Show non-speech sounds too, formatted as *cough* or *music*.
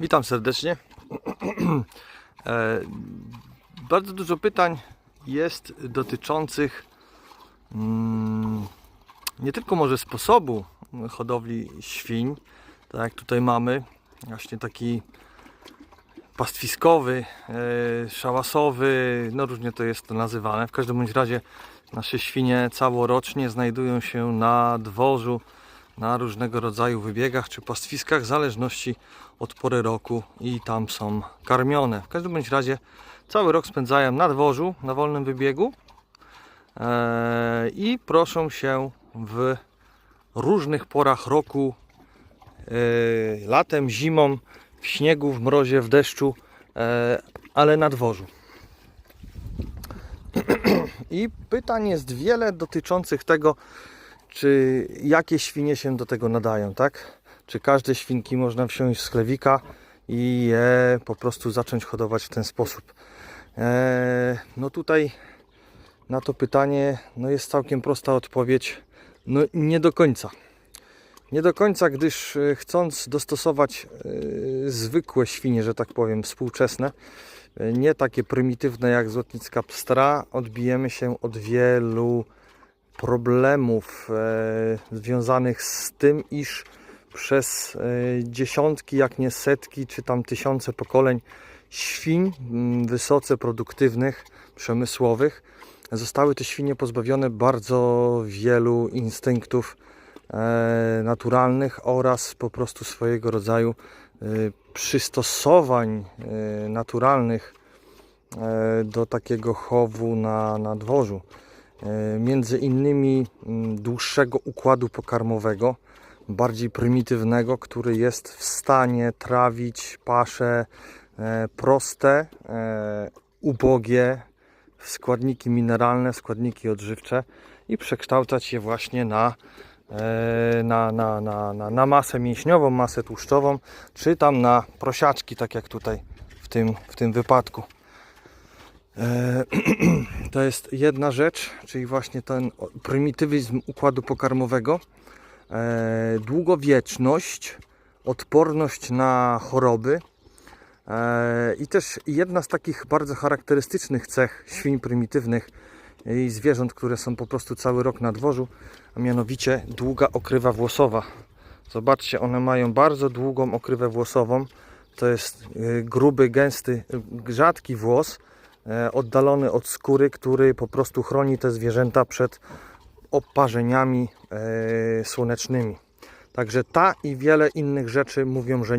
Witam serdecznie. *clears throat* E, Bardzo dużo pytań jest dotyczących mm, nie tylko może sposobu hodowli świń, tak jak tutaj mamy, właśnie taki pastwiskowy, e, szałasowy, no różnie to jest to nazywane. W każdym bądź razie nasze świnie całorocznie znajdują się na dworzu, na różnego rodzaju wybiegach czy pastwiskach, w zależności od pory roku i tam są karmione. W każdym bądź razie cały rok spędzają na dworzu, na wolnym wybiegu e, i proszą się w różnych porach roku, e, latem, zimą, w śniegu, w mrozie, w deszczu, e, ale na dworzu. *clears throat* I pytań jest wiele dotyczących tego, czy jakie świnie się do tego nadają, tak? Czy każde świnki można wsiąść z chlewika i je po prostu zacząć hodować w ten sposób? Eee, no tutaj na to pytanie no jest całkiem prosta odpowiedź. No nie do końca. Nie do końca, gdyż e, chcąc dostosować e, zwykłe świnie, że tak powiem, współczesne, e, nie takie prymitywne jak złotnicka pstra, odbijemy się od wielu problemów e, związanych z tym, iż przez e, dziesiątki, jak nie setki, czy tam tysiące pokoleń świń wysoce produktywnych, przemysłowych, zostały te świnie pozbawione bardzo wielu instynktów e, naturalnych oraz po prostu swojego rodzaju przystosowań naturalnych do takiego chowu na, na dworzu. E, Między innymi mm, dłuższego układu pokarmowego, bardziej prymitywnego, który jest w stanie trawić pasze e, proste, e, ubogie w składniki mineralne, składniki odżywcze i przekształcać je właśnie na, na, na, na, na, na masę mięśniową, masę tłuszczową, czy tam na prosiaczki, tak jak tutaj w tym, w tym wypadku. E, *clears throat* To jest jedna rzecz, czyli właśnie ten prymitywizm układu pokarmowego, e, długowieczność, odporność na choroby e, i też jedna z takich bardzo charakterystycznych cech świń prymitywnych i zwierząt, które są po prostu cały rok na dworzu, a mianowicie długa okrywa włosowa. Zobaczcie, one mają bardzo długą okrywę włosową. To jest e, gruby, gęsty, rzadki włos, oddalony od skóry, który po prostu chroni te zwierzęta przed oparzeniami e, słonecznymi. Także ta i wiele innych rzeczy mówią, że nie